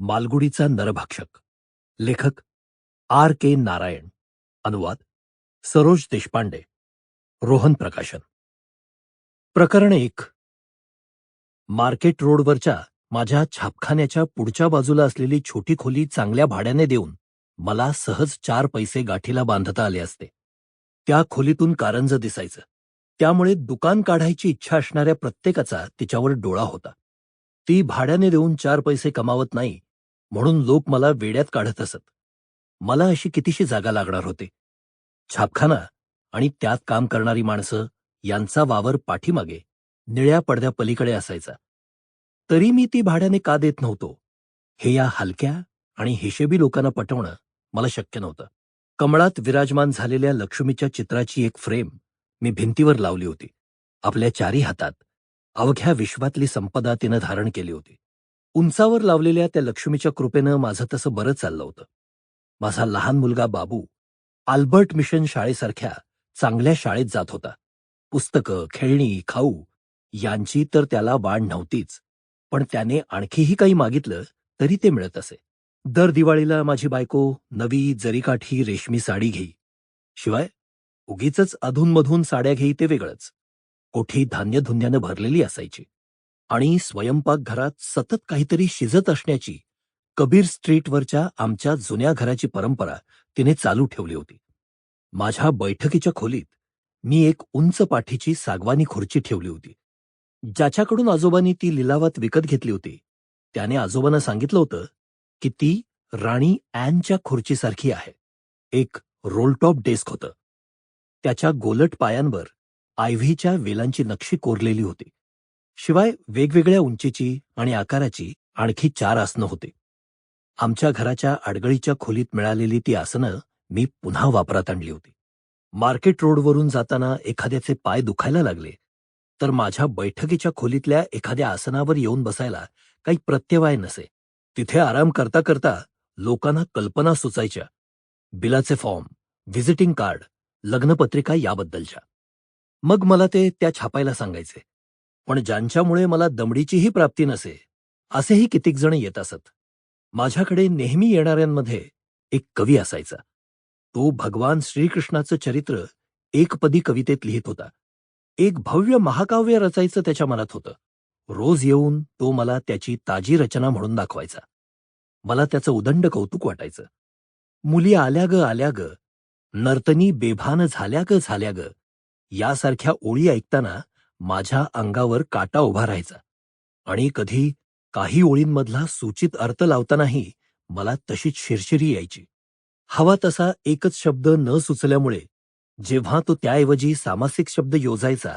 मालगुडीचा नरभक्षक. लेखक आर के नारायण. अनुवाद सरोज देशपांडे. रोहन प्रकाशन. प्रकरण एक. मार्केट रोडवरच्या माझ्या छापखान्याच्या पुढच्या बाजूला असलेली छोटी खोली चांगल्या भाड्याने देऊन मला सहज चार पैसे गाठीला बांधता आले असते. त्या खोलीतून कारंज दिसायचं. त्यामुळे दुकान काढायची इच्छा असणाऱ्या प्रत्येकाचा तिच्यावर डोळा होता. ती भाड्याने देऊन चार पैसे कमावत नाही म्हणून लोक मला वेड्यात काढत असत. मला अशी कितीशी जागा लागणार होते? छापखाना आणि त्यात काम करणारी माणसं यांचा वावर पाठीमागे निळ्या पडद्या पलीकडे असायचा. तरी मी ती भाड्याने का देत नव्हतो? हे या हलक्या आणि हिशेबी लोकांना पटवणं मला शक्य नव्हतं. कमळात विराजमान झालेल्या लक्ष्मीच्या चित्राची एक फ्रेम मी भिंतीवर लावली होती. आपल्या चारी हातात अवघ्या विश्वातली संपदा तिनं धारण केली होती. उंचावर लावलेल्या त्या लक्ष्मीच्या कृपेनं माझं तसं बरं चाललं होतं. माझा लहान मुलगा बाबू आल्बर्ट मिशन शाळेसारख्या चांगल्या शाळेत जात होता. पुस्तकं खेळणी खाऊ यांची तर त्याला वाढ नव्हतीच पण त्याने आणखीही काही मागितलं तरी ते मिळत असे. दर दिवाळीला माझी बायको नवी जरीकाठी रेशमी साडी घेई. शिवाय उगीच अधूनमधून साड्या घेई ते वेगळंच. कोठी धान्यधुन्यानं भरलेली असायची. आणि स्वयंपाकघरात सतत काहीतरी शिजत असण्याची कबीर स्ट्रीटवरच्या आमच्या जुन्या घराची परंपरा तिने चालू ठेवली होती. माझ्या बैठकीच्या खोलीत मी एक उंच पाठीची सागवानी खुर्ची ठेवली होती. ज्याच्याकडून आजोबांनी ती लिलावात विकत घेतली होती त्याने आजोबांना सांगितलं होतं की ती राणी ॲनच्या खुर्चीसारखी आहे. एक रोलटॉप डेस्क होतं. त्याच्या गोलट पायांवर आयव्हीच्या वेलांची नक्षी कोरलेली होती. शिवाय वेगवेगळ्या उंचीची आणि आकाराची आणखी चार आसनं होती. आमच्या घराच्या आडगळीच्या खोलीत मिळालेली ती आसनं मी पुन्हा वापरात आणली होती. मार्केट रोडवरून जाताना एखाद्याचे पाय दुखायला लागले तर माझ्या बैठकीच्या खोलीतल्या एखाद्या आसनावर येऊन बसायला काही प्रत्यवाय नसे. तिथे आराम करता करता लोकांना कल्पना सुचायच्या. बिलाचे फॉर्म व्हिजिटिंग कार्ड लग्नपत्रिका याबद्दलच्या. मग मला ते त्या छापायला सांगायचे. पण ज्यांच्यामुळे मला दमडीचीही प्राप्ती नसे असेही कितीक जण येत असत. माझ्याकडे नेहमी येणाऱ्यांमध्ये एक कवी असायचा. तो भगवान श्रीकृष्णाचं चरित्र एकपदी कवितेत लिहित होता. एक भव्य महाकाव्य रचायचं त्याच्या मनात होतं. रोज येऊन तो मला त्याची ताजी रचना म्हणून दाखवायचा. मला त्याचं उदंड कौतुक वाटायचं. मुली आल्या ग आल्या ग नर्तनी बेभान झाल्या ग झाल्या ग यासारख्या ओळी ऐकताना माझ्या अंगावर काटा उभा राहायचा. आणि कधी काही ओळींमधला सूचित अर्थ लावतानाही मला तशीच शिरशिरी यायची. हवा तसा एकच शब्द न सुचल्यामुळे जेव्हा तो त्याऐवजी सामासिक शब्द योजायचा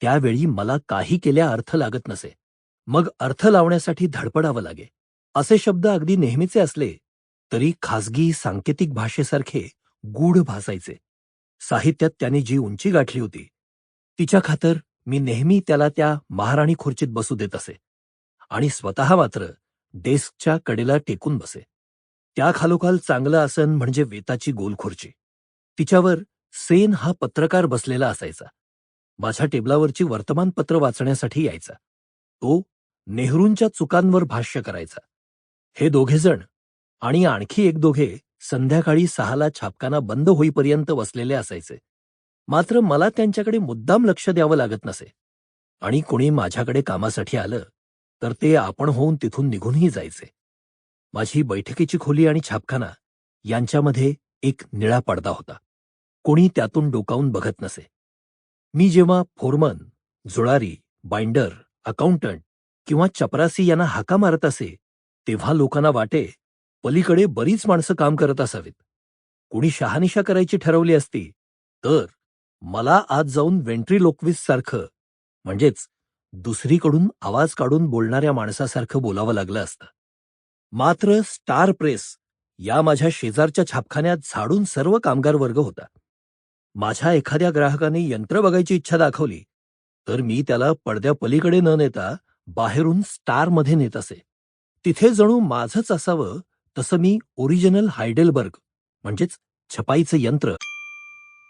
त्यावेळी मला काही केल्या अर्थ लागत नसे. मग अर्थ लावण्यासाठी धडपडावं लागे. असे शब्द अगदी नेहमीचे असले तरी खासगी सांकेतिक भाषेसारखे गूढ भासायचे. साहित्यात त्याने जी उंची गाठली होती तिच्या खातर मी नेहमी त्याला त्या महाराणी खुर्चीत बसू देत असे. आणि स्वतः मात्र डेस्कच्या कडेला टेकून बसे. त्या खालोखाल चांगलं आसन म्हणजे वेताची गोल खुर्ची. तिच्यावर सेन हा पत्रकार बसलेला असायचा. माझ्या टेबलावरची वर्तमानपत्र वाचण्यासाठी यायचा. तो नेहरूंच्या चुकांवर भाष्य करायचा. हे दोघेजण आणि आणखी एक दोघे संध्याकाळी सहाला छापकाना बंद होईपर्यंत बसलेले असायचे. मात्र मला त्यांच्याकडे मुद्दाम लक्ष द्यावं लागत नसे. आणि कोणी माझ्याकडे कामासाठी आलं तर ते आपण होऊन तिथून निघूनही जायचे. माझी बैठकीची खोली आणि छापखाना यांच्यामध्ये एक निळा पडदा होता. कोणी त्यातून डोकावून बघत नसे. मी जेव्हा फोरमन जुळारी बाइंडर अकाउंटंट किंवा चपरासी यांना हाका मारत असे तेव्हा लोकांना वाटे पलीकडे बरीच माणसं काम करत असावीत. कोणी शहानिशा करायची ठरवली असती तर मला आज जाऊन वेंट्रीलोक्विस सारखं म्हणजेच दुसरीकडून आवाज काढून बोलणाऱ्या माणसासारखं बोलावं लागलं असतं. मात्र स्टार प्रेस या माझ्या शेजारच्या छापखान्यात झाडून सर्व कामगार वर्ग होता. माझ्या एखाद्या ग्राहकाने यंत्र बघायची इच्छा दाखवली तर मी त्याला पडद्या पलीकडे न नेता बाहेरून स्टारमध्ये नेत असे. तिथे जणू माझंच असावं तसं मी ओरिजिनल हायडेलबर्ग म्हणजेच छपाईचं यंत्र